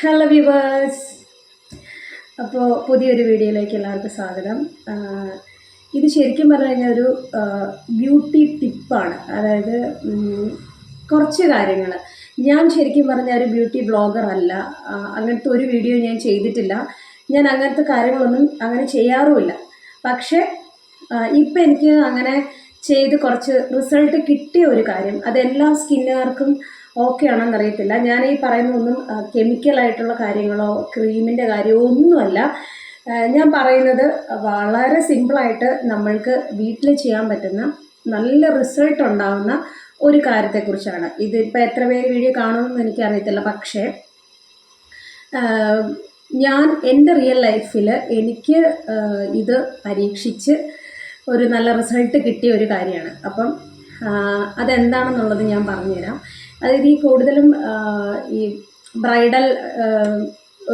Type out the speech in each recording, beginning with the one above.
Hello viewers അപ്പോൾ പുതിയൊരു വീഡിയോയിലേക്ക് എല്ലാവർക്കും സ്വാഗതം. ഇത് ശരിക്കും പറഞ്ഞു കഴിഞ്ഞാൽ ഒരു ബ്യൂട്ടി ടിപ്പാണ് അതായത് കുറച്ച് കാര്യങ്ങൾ. ഞാൻ ശരിക്കും പറഞ്ഞാൽ ഒരു ബ്യൂട്ടി ബ്ലോഗർ അല്ല. അങ്ങനത്തെ ഒരു വീഡിയോ ഞാൻ ചെയ്തിട്ടില്ല. ഞാൻ അങ്ങനത്തെ കാര്യങ്ങളൊന്നും അങ്ങനെ ചെയ്യാറുമില്ല. പക്ഷേ ഇപ്പം എനിക്ക് അങ്ങനെ ചെയ്ത് കുറച്ച് റിസൾട്ട് കിട്ടിയ ഒരു കാര്യം അതെല്ലാ സ്കിന്നുകാർക്കും ഓക്കെ ആണെന്നറിയത്തില്ല ഞാൻ ഈ പറയുന്നതൊന്നും കെമിക്കലായിട്ടുള്ള കാര്യങ്ങളോ ക്രീമിന്റെ കാര്യമോ ഒന്നുമല്ല. ഞാൻ പറയുന്നത് വളരെ സിമ്പിളായിട്ട് നമ്മൾക്ക് വീട്ടിൽ ചെയ്യാൻ പറ്റുന്ന നല്ല റിസൾട്ട് ഉണ്ടാകുന്ന ഒരു കാര്യത്തെക്കുറിച്ചാണ്. ഇതിപ്പോൾ എത്ര പേര് വീഡിയോ കാണുമെന്ന് എനിക്കറിയത്തില്ല. പക്ഷേ ഞാൻ എന്റെ റിയൽ ലൈഫിൽ എനിക്ക് ഇത് പരീക്ഷിച്ച് ഒരു നല്ല റിസൾട്ട് കിട്ടിയ ഒരു കാര്യമാണ്. അപ്പം അതെന്താണെന്നുള്ളത് ഞാൻ പറഞ്ഞുതരാം. ഈ കൂടുതലും ഈ ബ്രൈഡൽ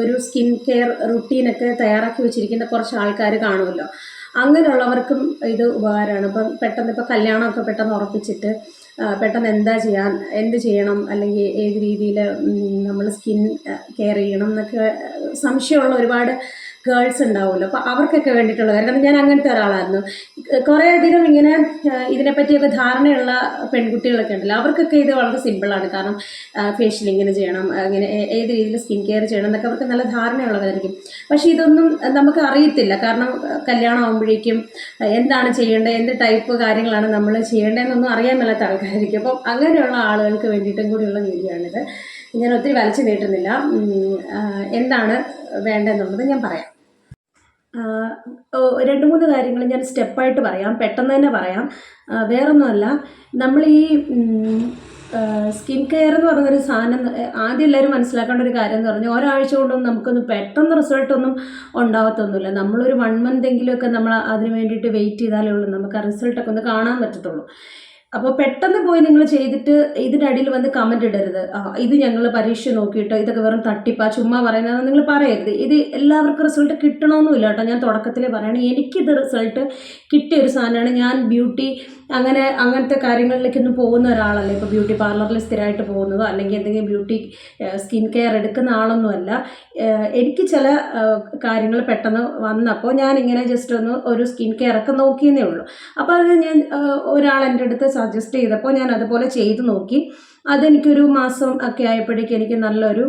ഒരു സ്കിൻ കെയർ റുട്ടീനൊക്കെ തയ്യാറാക്കി വെച്ചിരിക്കുന്ന കുറച്ച് ആൾക്കാർ കാണുമല്ലോ. അങ്ങനെയുള്ളവർക്കും ഇത് ഉപകാരമാണ്. ഇപ്പം പെട്ടെന്ന് ഇപ്പോൾ കല്യാണമൊക്കെ പെട്ടെന്ന് ഉറപ്പിച്ചിട്ട് പെട്ടെന്ന് എന്താ ചെയ്യാൻ എന്ത് ചെയ്യണം അല്ലെങ്കിൽ ഏത് രീതിയിൽ നമ്മൾ സ്കിൻ കെയർ ചെയ്യണം എന്നൊക്കെ സംശയമുള്ള ഒരുപാട് ഗേൾസ് ഉണ്ടാവുമല്ലോ. അപ്പോൾ അവർക്കൊക്കെ വേണ്ടിയിട്ടുള്ള കാരണം ഞാൻ അങ്ങനത്തെ ഒരാളായിരുന്നു. കുറേ അധികം ഇങ്ങനെ ഇതിനെപ്പറ്റിയൊക്കെ ധാരണയുള്ള പെൺകുട്ടികളൊക്കെ ഉണ്ടല്ലോ. അവർക്കൊക്കെ ഇത് വളരെ സിമ്പിളാണ് കാരണം ഫേഷ്യൽ ഇങ്ങനെ ചെയ്യണം അങ്ങനെ ഏ- ഏത് രീതിയിൽ സ്കിൻ കെയർ ചെയ്യണം എന്നൊക്കെ അവർക്ക് നല്ല ധാരണയുള്ളതായിരിക്കും. പക്ഷേ ഇതൊന്നും നമുക്ക് അറിയത്തില്ല. കാരണം കല്യാണം ആകുമ്പോഴേക്കും എന്താണ് ചെയ്യേണ്ടത് എന്ത് ടൈപ്പ് കാര്യങ്ങളാണ് നമ്മൾ ചെയ്യേണ്ടതെന്നൊന്നും അറിയാൻ മേലാത്ത ആൾക്കാരായിരിക്കും. അപ്പം അങ്ങനെയുള്ള ആളുകൾക്ക് വേണ്ടിയിട്ടും കൂടിയുള്ള വീഡിയോ ഞാൻ ഒത്തിരി വലിച്ചു നീട്ടുന്നില്ല. എന്താണ് വേണ്ടതെന്നുള്ളത് ഞാൻ പറയാം. രണ്ട് മൂന്ന് കാര്യങ്ങൾ ഞാൻ സ്റ്റെപ്പായിട്ട് പറയാം. പെട്ടെന്ന് തന്നെ പറയാം. വേറൊന്നുമല്ല. നമ്മൾ ഈ സ്കിൻ കെയർ എന്ന് പറയുന്നൊരു സാധനം ആദ്യം എല്ലാവരും മനസ്സിലാക്കേണ്ട ഒരു കാര്യം എന്ന് പറഞ്ഞാൽ ഒരാഴ്ച കൊണ്ടൊന്നും നമുക്കൊന്ന് പെട്ടെന്ന് റിസൾട്ടൊന്നും ഉണ്ടാവത്തൊന്നുമില്ല. നമ്മളൊരു വൺ മന്ത് എങ്കിലുമൊക്കെ നമ്മൾ അതിന് വേണ്ടിയിട്ട് വെയിറ്റ് ചെയ്താലേ ഉള്ളൂ. നമുക്ക് ആ റിസൾട്ടൊക്കെ ഒന്ന് കാണാൻ പറ്റത്തുള്ളൂ. അപ്പോൾ പെട്ടെന്ന് പോയി നിങ്ങൾ ചെയ്തിട്ട് ഇതിനടിയിൽ വന്ന് കമന്റ് ഇടരുത്. ആ ഇത് ഞങ്ങൾ പരീക്ഷ നോക്കിയിട്ട് ഇതൊക്കെ വെറും തട്ടിപ്പാ ചുമ്മാ പറയുന്നത് നിങ്ങൾ പറയരുത്. ഇത് എല്ലാവർക്കും റിസൾട്ട് കിട്ടണമെന്നില്ല കേട്ടോ ഞാൻ തുടക്കത്തിലേ പറയണം. എനിക്കിത് റിസൾട്ട് കിട്ടിയ ഒരു സാധനമാണ് ഞാൻ ബ്യൂട്ടി അങ്ങനെ അങ്ങനത്തെ കാര്യങ്ങളിലേക്കൊന്നും പോകുന്ന ഒരാളല്ല. ഇപ്പോൾ ബ്യൂട്ടി പാർലറിൽ സ്ഥിരമായിട്ട് പോകുന്നതോ അല്ലെങ്കിൽ എന്തെങ്കിലും ബ്യൂട്ടി സ്കിൻ കെയർ എടുക്കുന്ന ആളൊന്നുമല്ല. എനിക്ക് ചില കാര്യങ്ങൾ പെട്ടെന്ന് വന്നപ്പോൾ ഞാൻ ഇങ്ങനെ ജസ്റ്റ് ഒന്ന് ഒരു സ്കിൻ കെയർ ഒക്കെ നോക്കിയെന്നേ ഉള്ളൂ. അപ്പോൾ അത് ഞാൻ ഒരാൾ എന്റെ അടുത്ത് സജസ്റ്റ് ചെയ്തപ്പോൾ ഞാൻ അതുപോലെ ചെയ്ത് നോക്കി. അതെനിക്കൊരു മാസം ഒക്കെ ആയപ്പോഴേക്കും എനിക്ക് നല്ലൊരു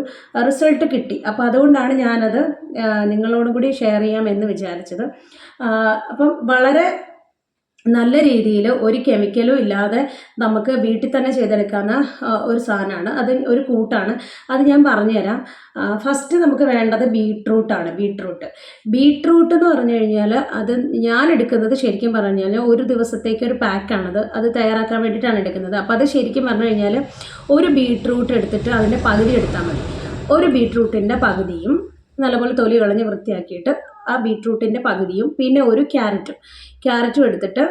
റിസൾട്ട് കിട്ടി. അപ്പോൾ അതുകൊണ്ടാണ് ഞാനത് നിങ്ങളോടും കൂടി ഷെയർ ചെയ്യാം എന്ന് വിചാരിച്ചത്. അപ്പം വളരെ നല്ല രീതിയിൽ ഒരു കെമിക്കലും ഇല്ലാതെ നമുക്ക് വീട്ടിൽ തന്നെ ചെയ്തെടുക്കാവുന്ന ഒരു സാധനമാണ്. അത് ഒരു കൂട്ടാണ്. അത് ഞാൻ പറഞ്ഞുതരാം. ഫസ്റ്റ് നമുക്ക് വേണ്ടത് ബീട്രൂട്ടാണ് ബീട്രൂട്ട് ബീട്രൂട്ട് എന്ന് പറഞ്ഞു കഴിഞ്ഞാൽ അത് ഞാൻ എടുക്കുന്നത് ശരിക്കും പറഞ്ഞു കഴിഞ്ഞാൽ ഒരു ദിവസത്തേക്ക് ഒരു പാക്കാണത് അത് തയ്യാറാക്കാൻ വേണ്ടിയിട്ടാണ് എടുക്കുന്നത്. അപ്പോൾ അത് ശരിക്കും പറഞ്ഞു കഴിഞ്ഞാൽ ഒരു ബീട്രൂട്ട് എടുത്തിട്ട് അതിന്റെ പകുതി എടുത്താൽ മതി. ഒരു ബീട്രൂട്ടിന്റെ പകുതിയും നല്ലപോലെ തൊലി കളഞ്ഞ് വൃത്തിയാക്കിയിട്ട് ആ ബീട്രൂട്ടിന്റെ പകുതിയും പിന്നെ ഒരു ക്യാരറ്റും. ക്യാരറ്റും എടുത്തിട്ട്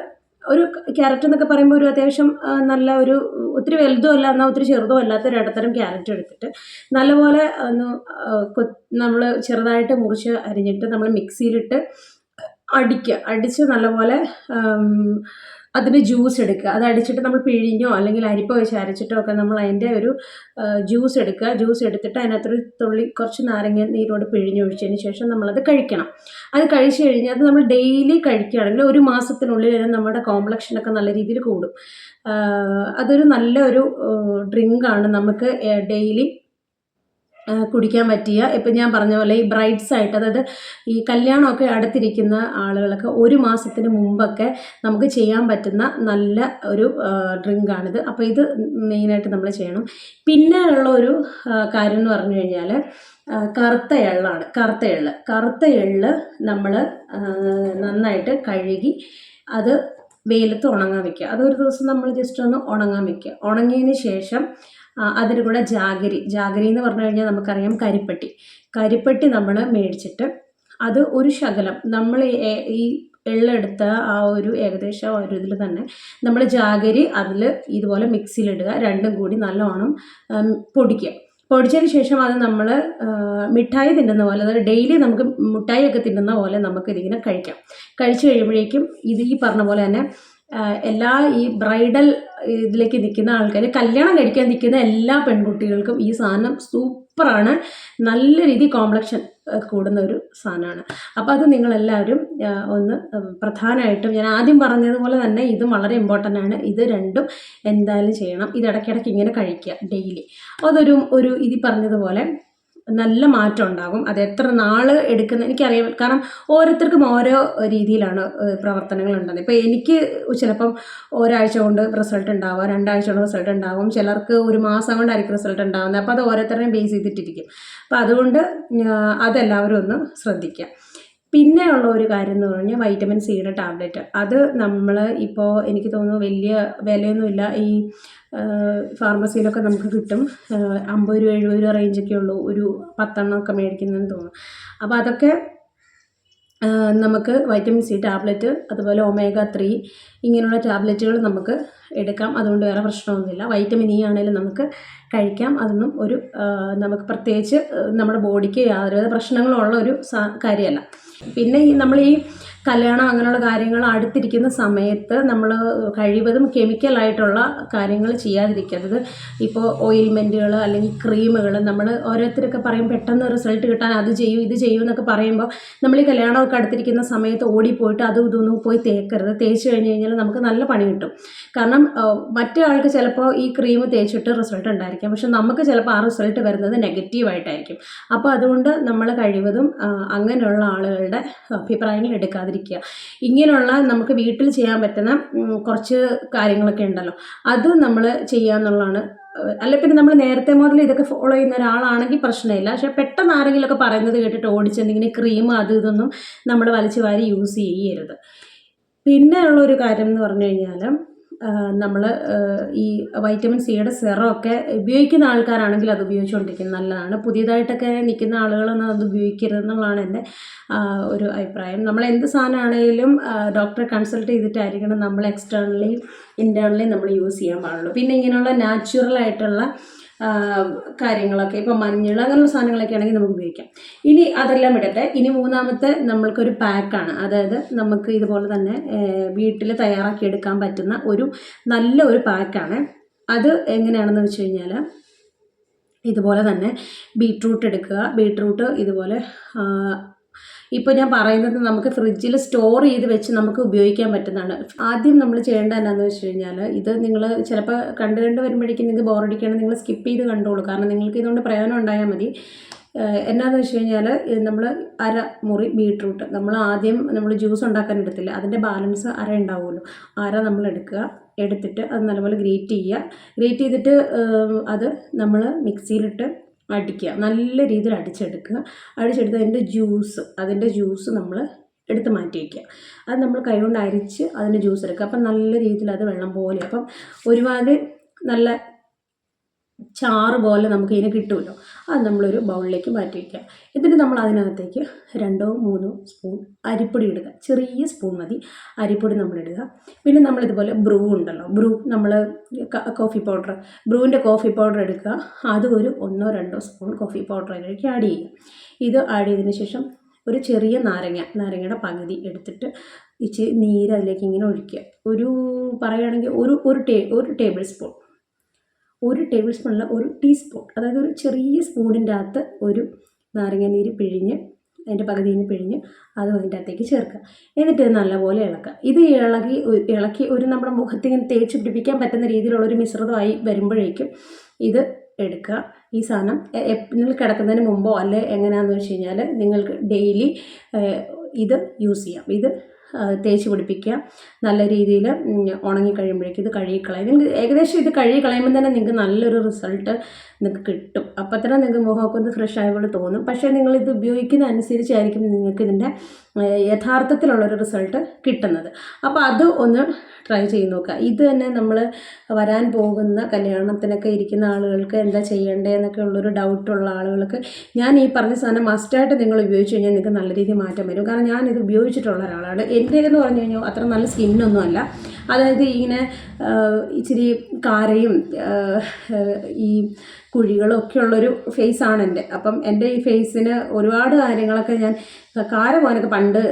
ഒരു ക്യാരറ്റ് എന്നൊക്കെ പറയുമ്പോൾ ഒരു അത്യാവശ്യം നല്ല ഒരു ഒത്തിരി വലുതും അല്ല എന്നാൽ ഒത്തിരി ചെറുതും അല്ലാത്ത ഒരു ഇടത്തരം ക്യാരറ്റ് എടുത്തിട്ട് നല്ലപോലെ ഒന്ന് നമ്മൾ ചെറുതായിട്ട് മുറിച്ച് അരിഞ്ഞിട്ട് നമ്മൾ മിക്സിയിലിട്ട് അടിക്കുക. അടിച്ച് നല്ലപോലെ അതിന് ജ്യൂസ് എടുക്കുക. അത് അടിച്ചിട്ട് നമ്മൾ പിഴിഞ്ഞോ അല്ലെങ്കിൽ അരിപ്പ വെച്ച് അരച്ചിട്ടോ ഒക്കെ നമ്മൾ അതിന്റെ ഒരു ജ്യൂസ് എടുക്കുക. ജ്യൂസ് എടുത്തിട്ട് അതിനകത്തൊരു തുള്ളി കുറച്ച് നാരങ്ങ നീരോട് പിഴിഞ്ഞൊഴിച്ചതിന് ശേഷം നമ്മളത് കഴിക്കണം. അത് കഴിച്ചു കഴിഞ്ഞാൽ അത് നമ്മൾ ഡെയിലി കഴിക്കുകയാണെങ്കിൽ ഒരു മാസത്തിനുള്ളിൽ തന്നെ നമ്മുടെ കോംപ്ലക്ഷനൊക്കെ നല്ല രീതിയിൽ കൂടും. അതൊരു നല്ലൊരു ഡ്രിങ്കാണ് നമുക്ക് ഡെയിലി കുടിക്കാൻ പറ്റിയ ഇപ്പം ഞാൻ പറഞ്ഞ പോലെ ഈ ബ്രൈഡ്സ് ആയിട്ട് അതായത് ഈ കല്യാണമൊക്കെ അടുത്തിരിക്കുന്ന ആളുകളൊക്കെ ഒരു മാസത്തിന് മുമ്പൊക്കെ നമുക്ക് ചെയ്യാൻ പറ്റുന്ന നല്ല ഒരു ഡ്രിങ്കാണിത്. അപ്പോൾ ഇത് മെയിനായിട്ട് നമ്മൾ ചെയ്യണം. പിന്നെ ഉള്ള ഒരു ആ, കാര്യം എന്ന് പറഞ്ഞു കഴിഞ്ഞാൽ കറുത്ത എള്ളാണ്. കറുത്ത എള്ള്. കറുത്ത എള്ള് നമ്മൾ നന്നായിട്ട് കഴുകി അത് വെയിലത്ത് ഉണങ്ങാൻ വെക്കുക. അതൊരു ദിവസം നമ്മൾ ജസ്റ്റ് ഒന്ന് ഉണങ്ങാൻ വെക്കുക. ഉണങ്ങിയതിന് ശേഷം അതിന് കൂടെ ജാഗരി. ജാഗരി എന്ന് പറഞ്ഞു കഴിഞ്ഞാൽ നമുക്കറിയാം കരിപ്പട്ടി. കരിപ്പട്ടി നമ്മൾ മേടിച്ചിട്ട് അത് ഒരു ശകലം നമ്മൾ ഈ- എള്ളെടുത്ത ആ ഒരു ഏകദേശം ആ ഒരു ഇതിൽ തന്നെ നമ്മൾ ജാഗരി അതിൽ ഇതുപോലെ മിക്സിയിലിടുക രണ്ടും കൂടി നല്ലോണം പൊടിക്കുക. പൊടിച്ചതിന് ശേഷം അത് നമ്മൾ മിഠായി തിന്നുന്ന പോലെ അതായത് ഡെയിലി നമുക്ക് മിഠായി ഒക്കെ തിന്നുന്ന പോലെ നമുക്ക് ഇതിങ്ങനെ കഴിക്കാം. കഴിച്ചു കഴിയുമ്പോഴേക്കും ഇത് ഈ പറഞ്ഞ പോലെ തന്നെ എല്ലാ ഈ ബ്രൈഡൽ ഇതിലേക്ക് നിൽക്കുന്ന ആൾക്കാർ കല്യാണം കഴിക്കാൻ നിൽക്കുന്ന എല്ലാ പെൺകുട്ടികൾക്കും ഈ സാധനം സൂപ്പറാണ്. നല്ല രീതി കോംപ്ലക്ഷൻ കൂടുന്ന ഒരു സാധനമാണ്. അപ്പോൾ അത് നിങ്ങളെല്ലാവരും ഒന്ന് പ്രധാനമായിട്ടും ഞാൻ ആദ്യം പറഞ്ഞതുപോലെ തന്നെ ഇതും വളരെ ഇമ്പോർട്ടന്റ് ആണ്. ഇത് രണ്ടും എന്തായാലും ചെയ്യണം. ഇത് ഇടയ്ക്കിടയ്ക്ക് ഇങ്ങനെ കഴിക്കുക ഡെയിലി. അതൊരു ഒരു ഇത് പറഞ്ഞതുപോലെ നല്ല മാറ്റം ഉണ്ടാകും. അത് എത്ര നാൾ എടുക്കുന്ന എനിക്കറിയാം. കാരണം ഓരോരുത്തർക്കും ഓരോ രീതിയിലാണ് പ്രവർത്തനങ്ങൾ ഉണ്ടാകുന്നത് ഇപ്പോൾ എനിക്ക് ചിലപ്പം ഒരാഴ്ച കൊണ്ട് റിസൾട്ട് ഉണ്ടാവുക രണ്ടാഴ്ച കൊണ്ട് റിസൾട്ട് ഉണ്ടാവും ചിലർക്ക് ഒരു മാസം കൊണ്ടായിരിക്കും റിസൾട്ട് ഉണ്ടാകുന്നത്. അപ്പോൾ അത് ഓരോരുത്തരെയും ബേസ് ചെയ്തിട്ടിരിക്കും. അപ്പോൾ അതുകൊണ്ട് അതെല്ലാവരും ഒന്ന് ശ്രദ്ധിക്കുക. പിന്നെ ഉള്ള ഒരു കാര്യം എന്ന് പറഞ്ഞാൽ വൈറ്റമിൻ സിയുടെ ടാബ്ലറ്റ് അത് നമ്മൾ ഇപ്പോൾ എനിക്ക് തോന്നുന്നു വലിയ വിലയൊന്നുമില്ല. ഈ ഫാർമസിയിലൊക്കെ നമുക്ക് കിട്ടും. അമ്പത് രൂപ എഴുപത് രൂപ റേഞ്ചൊക്കെ ഉള്ളൂ. ഒരു പത്തെണ്ണം ഒക്കെ മേടിക്കുന്നതെന്ന് തോന്നുന്നു. അപ്പോൾ അതൊക്കെ നമുക്ക് വൈറ്റമിൻ സി ടാബ്ലറ്റ് അതുപോലെ ഒമേഗ ത്രീ ഇങ്ങനെയുള്ള ടാബ്ലറ്റുകൾ നമുക്ക് എടുക്കാം. അതുകൊണ്ട് വേറെ പ്രശ്നമൊന്നുമില്ല. വൈറ്റമിൻ ഇ ആണെങ്കിലും നമുക്ക് കഴിക്കാം. അതൊന്നും ഒരു നമുക്ക് പ്രത്യേകിച്ച് നമ്മുടെ ബോഡിക്ക് യാതൊരുവിധ പ്രശ്നങ്ങളുള്ള ഒരു കാര്യമല്ല. പിന്നെ ഈ നമ്മൾ ഈ കല്യാണം അങ്ങനെയുള്ള കാര്യങ്ങൾ അടുത്തിരിക്കുന്ന സമയത്ത് നമ്മൾ കഴിവതും കെമിക്കലായിട്ടുള്ള കാര്യങ്ങൾ ചെയ്യാതിരിക്കരുത്. ഇപ്പോൾ ഓയിൽമെന്റുകൾ അല്ലെങ്കിൽ ക്രീമുകൾ നമ്മൾ ഓരോരുത്തരൊക്കെ പറയും പെട്ടെന്ന് റിസൾട്ട് കിട്ടാൻ അത് ചെയ്യൂ ഇത് ചെയ്യൂ എന്നൊക്കെ പറയുമ്പോൾ നമ്മൾ ഈ കല്യാണമൊക്കെ അടുത്തിരിക്കുന്ന സമയത്ത് ഓടിപ്പോയിട്ട് അതും ഇതൊന്നും പോയി തേക്കരുത്. തേച്ച് കഴിഞ്ഞ് കഴിഞ്ഞാൽ നമുക്ക് നല്ല പണി കിട്ടും. കാരണം ആ, മറ്റേ ആൾക്ക് ചിലപ്പോൾ ഈ ക്രീം തേച്ചിട്ട് റിസൾട്ട് ഉണ്ടായിരിക്കാം. പക്ഷെ നമുക്ക് ചിലപ്പോൾ ആ റിസൾട്ട് വരുന്നത് നെഗറ്റീവായിട്ടായിരിക്കും അപ്പോൾ അതുകൊണ്ട് നമ്മൾ കഴിവതും അങ്ങനെയുള്ള ആളുകളുടെ അഭിപ്രായങ്ങൾ എടുക്കാതിരിക്കുക. ഇങ്ങനെയുള്ള നമുക്ക് വീട്ടിൽ ചെയ്യാൻ പറ്റുന്ന കുറച്ച് കാര്യങ്ങളൊക്കെ ഉണ്ടല്ലോ. അത് നമ്മൾ ചെയ്യാന്നുള്ളതാണ് എന്നുള്ളതാണ്. അല്ല പിന്നെ നമ്മൾ നേരത്തെ മുതൽ ഇതൊക്കെ ഫോളോ ചെയ്യുന്ന ഒരാളാണെങ്കിൽ പ്രശ്നമില്ല. പക്ഷെ പെട്ടെന്ന് ആരെങ്കിലുമൊക്കെ പറയുന്നത് കേട്ടിട്ട് ഓടിച്ചെന്തെങ്കിലും ക്രീം അത് ഇതൊന്നും നമ്മൾ വലിച്ചു വാരി യൂസ് ചെയ്യരുത്. പിന്നെ ഉള്ള ഒരു കാര്യം എന്ന് പറഞ്ഞു കഴിഞ്ഞാൽ നമ്മൾ ഈ വൈറ്റമിൻ സിയുടെ സെറമൊക്കെ ഉപയോഗിക്കുന്ന ആൾക്കാരാണെങ്കിൽ അത് ഉപയോഗിച്ചുകൊണ്ടിരിക്കുന്നത് നല്ലതാണ്. പുതിയതായിട്ടൊക്കെ നിൽക്കുന്ന ആളുകളൊന്നും അത് ഉപയോഗിക്കരുത് എന്നുള്ളതാണ് എന്റെ ഒരു അഭിപ്രായം. നമ്മൾ എന്ത് സാധനമാണെങ്കിലും ഡോക്ടറെ കൺസൾട്ട് ചെയ്തിട്ടായിരിക്കണം നമ്മൾ എക്സ്റ്റേണലി ഇന്റേർണലി നമ്മൾ യൂസ് ചെയ്യാൻ പാടുള്ളൂ. പിന്നെ ഇങ്ങനെയുള്ള ആ, കാര്യങ്ങളൊക്കെ ഇപ്പോൾ മഞ്ഞൾ അങ്ങനെയുള്ള സാധനങ്ങളൊക്കെ ആണെങ്കിൽ നമുക്ക് ഉപയോഗിക്കാം. ഇനി അതെല്ലാം വിടട്ടെ ഇനി മൂന്നാമത്തെ നമ്മൾക്കൊരു പാക്കാണ്. അതായത് നമുക്ക് ഇതുപോലെ തന്നെ വീട്ടിൽ തയ്യാറാക്കി എടുക്കാൻ പറ്റുന്ന ഒരു നല്ല ഒരു പാക്കാണ്. അത് എങ്ങനെയാണെന്ന് വെച്ച് കഴിഞ്ഞാൽ ഇതുപോലെ തന്നെ ബീട്രൂട്ട് എടുക്കുക. ബീട്രൂട്ട് ഇതുപോലെ ഇപ്പോൾ ഞാൻ പറയുന്നത് നമുക്ക് ഫ്രിഡ്ജിൽ സ്റ്റോർ ചെയ്ത് വെച്ച് നമുക്ക് ഉപയോഗിക്കാൻ പറ്റുന്നതാണ്. ആദ്യം നമ്മൾ ചെയ്യേണ്ട എന്താണെന്ന് വെച്ച് കഴിഞ്ഞാൽ ഇത് നിങ്ങൾ ചിലപ്പോൾ കണ്ട് കണ്ട് വരുമ്പോഴേക്കും നിങ്ങൾക്ക് ബോറടിക്കുകയാണ് നിങ്ങൾ സ്കിപ്പ് ചെയ്ത് കണ്ടോളൂ. കാരണം നിങ്ങൾക്ക് ഇതുകൊണ്ട് പ്രയോജനം ഉണ്ടായാൽ മതി. എന്നാന്ന് വെച്ച് കഴിഞ്ഞാൽ നമ്മൾ അര മുറി ബീട്രൂട്ട്. നമ്മൾ ആദ്യം നമ്മൾ ജ്യൂസ് ഉണ്ടാക്കാൻ എടുത്തില്ല. അതിന്റെ ബാലൻസ് അര ഉണ്ടാവുമല്ലോ. അര നമ്മൾ എടുക്കുക. എടുത്തിട്ട് അത് നല്ലപോലെ ഗ്രേറ്റ് ചെയ്യുക. ഗ്രേറ്റ് ചെയ്തിട്ട് അത് നമ്മൾ മിക്സിയിലിട്ട് അടിക്കുക. നല്ല രീതിയിൽ അടിച്ചെടുക്കുക. അടിച്ചെടുത്ത് അതിന്റെ ജ്യൂസ് അതിന്റെ ജ്യൂസ് നമ്മൾ എടുത്ത് മാറ്റി വയ്ക്കുക. അത് നമ്മൾ കൈകൊണ്ട് അരിച്ച് അതിന്റെ ജ്യൂസ് എടുക്കുക. അപ്പം നല്ല രീതിയിൽ അത് വെള്ളം പോലെ അപ്പം ഒരുപാട് നല്ല ചാറ് പോലെ നമുക്ക് ഇതിന് കിട്ടുമല്ലോ. അത് നമ്മളൊരു ബൗളിലേക്ക് മാറ്റി വയ്ക്കുക എന്നിട്ട് നമ്മൾ അതിനകത്തേക്ക് രണ്ടോ മൂന്നോ സ്പൂൺ അരിപ്പൊടി ഇടുക. ചെറിയ സ്പൂൺ മതി. അരിപ്പൊടി നമ്മൾ ഇടുക. പിന്നെ നമ്മളിതുപോലെ ബ്രൂ ഉണ്ടല്ലോ. ബ്രൂ നമ്മൾ കോഫി പൗഡർ. ബ്രൂവിന്റെ കോഫി പൗഡർ എടുക്കുക. അത് ഒരു ഒന്നോ രണ്ടോ സ്പൂൺ കോഫി പൗഡർ അതിലേക്ക് ആഡ് ചെയ്യുക. ഇത് ആഡ് ചെയ്തതിന് ശേഷം ഒരു ചെറിയ നാരങ്ങ നാരങ്ങയുടെ പകുതി എടുത്തിട്ട് ഇച്ചിരി നീര് അതിലേക്ക് ഇങ്ങനെ ഒഴിക്കുക. ഒരു പറയുകയാണെങ്കിൽ ഒരു ഒരു ടേ ഒരു ടേബിൾ സ്പൂൺ. ഒരു ടേബിൾ സ്പൂണിൽ ഒരു ടീസ്പൂൺ അതായത് ഒരു ചെറിയ സ്പൂണിന്റെ അകത്ത് ഒരു നാരങ്ങാനീര് പിഴിഞ്ഞ് അതിന്റെ പകുതിയിൽ പിഴിഞ്ഞ് അത് അതിന്റെ അകത്തേക്ക് ചേർക്കുക. എന്നിട്ട് നല്ലപോലെ ഇളക്കുക. ഇത് ഇളകി ഇളക്കി ഒരു നമ്മുടെ മുഖത്തിങ്ങനെ തേച്ച് പിടിപ്പിക്കാൻ പറ്റുന്ന രീതിയിലുള്ള ഒരു മിശ്രിതമായി വരുമ്പോഴേക്കും ഇത് എടുക്കുക. ഈ സാധനം എപ്പിനിൽ കിടക്കുന്നതിന് മുമ്പോ അല്ലെ എങ്ങനെയാണെന്ന് വെച്ച് കഴിഞ്ഞാൽ നിങ്ങൾക്ക് ഡെയിലി ഇത് യൂസ് ചെയ്യാം. ഇത് തേച്ച് പിടിപ്പിക്കുക. നല്ല രീതിയിൽ ഉണങ്ങി കഴിയുമ്പോഴേക്കും ഇത് കഴുകിക്കളയും നിങ്ങൾക്ക് ഏകദേശം ഇത് കഴുകി കളയുമ്പോൾ തന്നെ നിങ്ങൾക്ക് നല്ലൊരു റിസൾട്ട് നിങ്ങൾക്ക് കിട്ടും. അപ്പം തന്നെ നിങ്ങൾക്ക് മുഖമൊക്കെ ഒന്ന് ഫ്രഷ് ആയ പോലെ തോന്നും. പക്ഷേ നിങ്ങൾ ഇത് ഉപയോഗിക്കുന്ന അനുസരിച്ചായിരിക്കും നിങ്ങൾക്ക് ഇതിന്റെ യഥാർത്ഥത്തിലുള്ളൊരു റിസൾട്ട് കിട്ടുന്നത്. അപ്പോൾ അത് ഒന്ന് ട്രൈ ചെയ്ത് നോക്കുക. ഇത് തന്നെ നമ്മൾ വരാൻ പോകുന്ന കല്യാണത്തിനൊക്കെ ഇരിക്കുന്ന ആളുകൾക്ക് എന്താ ചെയ്യേണ്ടതെന്നൊക്കെ ഉള്ളൊരു ഡൗട്ടുള്ള ആളുകൾക്ക് ഞാൻ ഈ പറഞ്ഞ സാധനം മസ്റ്റായിട്ട് നിങ്ങൾ ഉപയോഗിച്ച് കഴിഞ്ഞാൽ നിങ്ങൾക്ക് നല്ല രീതിയിൽ മാറ്റം വരും. കാരണം ഞാൻ ഇത് ഉപയോഗിച്ചിട്ടുള്ള ഒരാളാണ്. എന്റെ എന്ന് പറഞ്ഞു കഴിഞ്ഞാൽ അത്ര നല്ല സ്കിന്നൊന്നും അല്ല അതായത് ഇങ്ങനെ ഇച്ചിരി കാരയും ഈ കുഴികളും ഒക്കെ ഉള്ളൊരു ഫേസാണ് എന്റെ. അപ്പം എന്റെ ഈ ഫേസിന് ഒരുപാട് കാര്യങ്ങളൊക്കെ ഞാൻ കാര പോകാനൊക്കെ പണ്ട്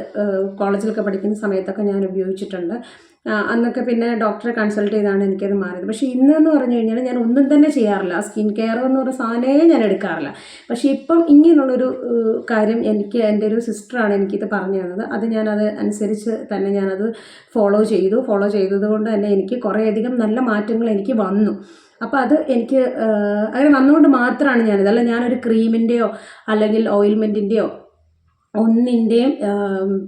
കോളേജിലൊക്കെ പഠിക്കുന്ന സമയത്തൊക്കെ ഞാൻ ഉപയോഗിച്ചിട്ടുണ്ട്. അന്നൊക്കെ പിന്നെ ഡോക്ടറെ കൺസൾട്ട് ചെയ്താണ് എനിക്കത് മാറിയത്. പക്ഷേ ഇന്നെന്ന് പറഞ്ഞു കഴിഞ്ഞാൽ ഞാൻ ഒന്നും തന്നെ ചെയ്യാറില്ല. സ്കിൻ കെയർ എന്ന് പറയുന്ന സാധനമേ ഞാൻ എടുക്കാറില്ല. പക്ഷേ ഇപ്പം ഇങ്ങനെയുള്ളൊരു കാര്യം എനിക്ക് എന്റെ ഒരു സിസ്റ്ററാണ് എനിക്കിത് പറഞ്ഞു തന്നത്. അത് ഞാനത് അനുസരിച്ച് തന്നെ ഞാനത് ഫോളോ ചെയ്തു. ഫോളോ ചെയ്തത് കൊണ്ട് തന്നെ എനിക്ക് കുറേയധികം നല്ല മാറ്റങ്ങൾ എനിക്ക് വന്നു. അപ്പോൾ അത് എനിക്ക് അങ്ങനെ വന്നുകൊണ്ട് മാത്രമാണ് ഞാനിത്. അല്ല ഞാനൊരു ക്രീമിന്റെയോ അല്ലെങ്കിൽ ഓയിൽമെന്റിന്റെയോ ഒന്നിന്റെയും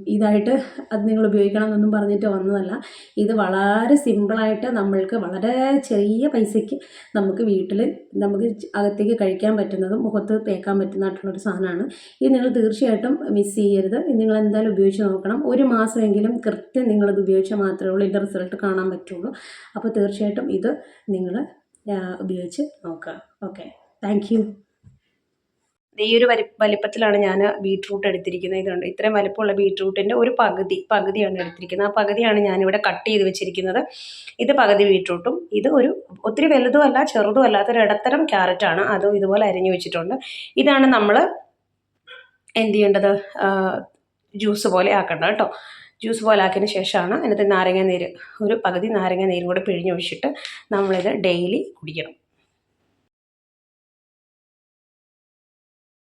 ഇതായിട്ട് അത് നിങ്ങൾ ഉപയോഗിക്കണം എന്നൊന്നും പറഞ്ഞിട്ട് വന്നതല്ല. ഇത് വളരെ സിമ്പിളായിട്ട് നമ്മൾക്ക് വളരെ ചെറിയ പൈസയ്ക്ക് നമുക്ക് വീട്ടിൽ നമുക്ക് അകത്തേക്ക് കഴിക്കാൻ പറ്റുന്നതും മുഖത്ത് തേക്കാൻ പറ്റുന്നതായിട്ടുള്ളൊരു സാധനമാണ്. ഇത് നിങ്ങൾ തീർച്ചയായിട്ടും മിസ് ചെയ്യരുത്. നിങ്ങൾ എന്തായാലും ഉപയോഗിച്ച് നോക്കണം. ഒരു മാസമെങ്കിലും കൃത്യം നിങ്ങളത് ഉപയോഗിച്ചാൽ മാത്രമേ ഉള്ളൂ. ഇതിന്റെ റിസൾട്ട് കാണാൻ പറ്റുള്ളൂ. അപ്പോൾ തീർച്ചയായിട്ടും ഇത് നിങ്ങൾ ഉപയോഗിച്ച് നോക്കുക. ഓക്കെ. താങ്ക് ഈ ഒരു വലി വലിപ്പത്തിലാണ് ഞാൻ ബീട്രൂട്ട് എടുത്തിരിക്കുന്നത്. ഇതുണ്ട്. ഇത്രയും വലിപ്പമുള്ള ബീട്രൂട്ടിന്റെ ഒരു പകുതി പകുതിയാണ് എടുത്തിരിക്കുന്നത്. ആ പകുതിയാണ് ഞാനിവിടെ കട്ട് ചെയ്ത് വെച്ചിരിക്കുന്നത്. ഇത് പകുതി ബീട്രൂട്ടും. ഇത് ഒരു ഒത്തിരി വലുതും അല്ല ചെറുതും അല്ലാത്തൊരു ഇടത്തരം ക്യാരറ്റാണ്. അതും ഇതുപോലെ അരിഞ്ഞു വെച്ചിട്ടുണ്ട്. ഇതാണ് നമ്മൾ എന്ത് ചെയ്യേണ്ടത്? ജ്യൂസ് പോലെ ആക്കേണ്ടത് കേട്ടോ. ജ്യൂസ് പോലെ ആക്കിയതിന് ശേഷമാണ് അതിനകത്ത് നാരങ്ങ നീര് ഒരു പകുതി നാരങ്ങ നീരും കൂടെ പിഴിഞ്ഞൊഴിച്ചിട്ട് നമ്മളിത് ഡെയിലി കുടിക്കണം.